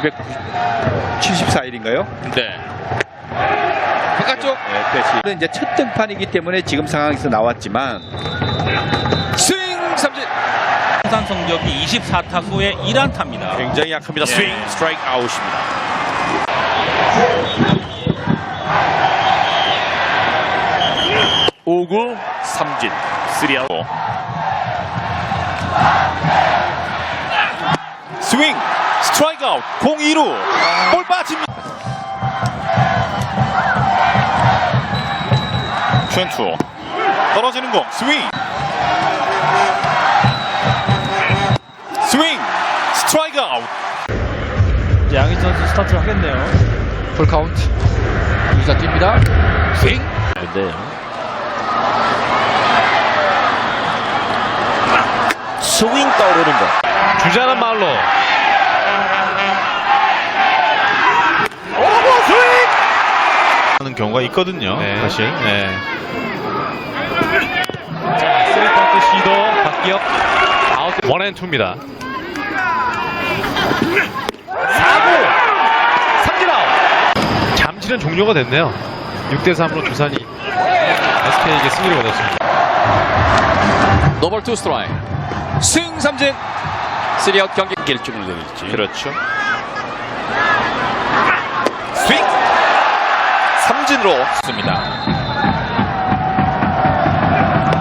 274일인가요? 네. 바깥쪽 네, 패시. 이제 첫 등판이기 때문에 지금 상황에서 나왔지만 스윙 삼진. 통산 성적이 24타수에 1안타입니다. 굉장히 약합니다. 스윙 스트라이크 아웃입니다. 오구 삼진 쓰리아웃 스윙 스트라이크 아웃 공 2루 볼 빠집니다 트웬투 떨어지는 공 스윙 스윙 스트라이크 아웃 이제 양희 선수 스타트를 하겠네요. 풀 카운트. 유자 뜁니다. 스윙. 근데요. 스윙 떠오르는 거. 주자는 말로 하는 경우가 있거든요. 사실. 네. 세컨드 시도 박기혁 아웃 원앤투입니다. 4구 삼진 아웃. 잠시는 종료가 됐네요. 6대 3으로 두산이 SK에게 승리를 거뒀습니다. 노벌 투 스트라이크. 스윙 삼진. 3아웃 경기 결정을 내릴지. 그렇죠. 스윙. 삼진으로 씁니다.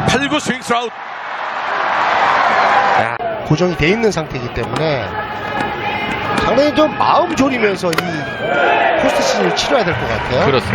8구 스윙 스라웃. 고정이 돼 있는 상태이기 때문에 상당히 좀 마음 졸이면서 이 포스트 시즌을 치러야 될 것 같아요. 그렇습니다.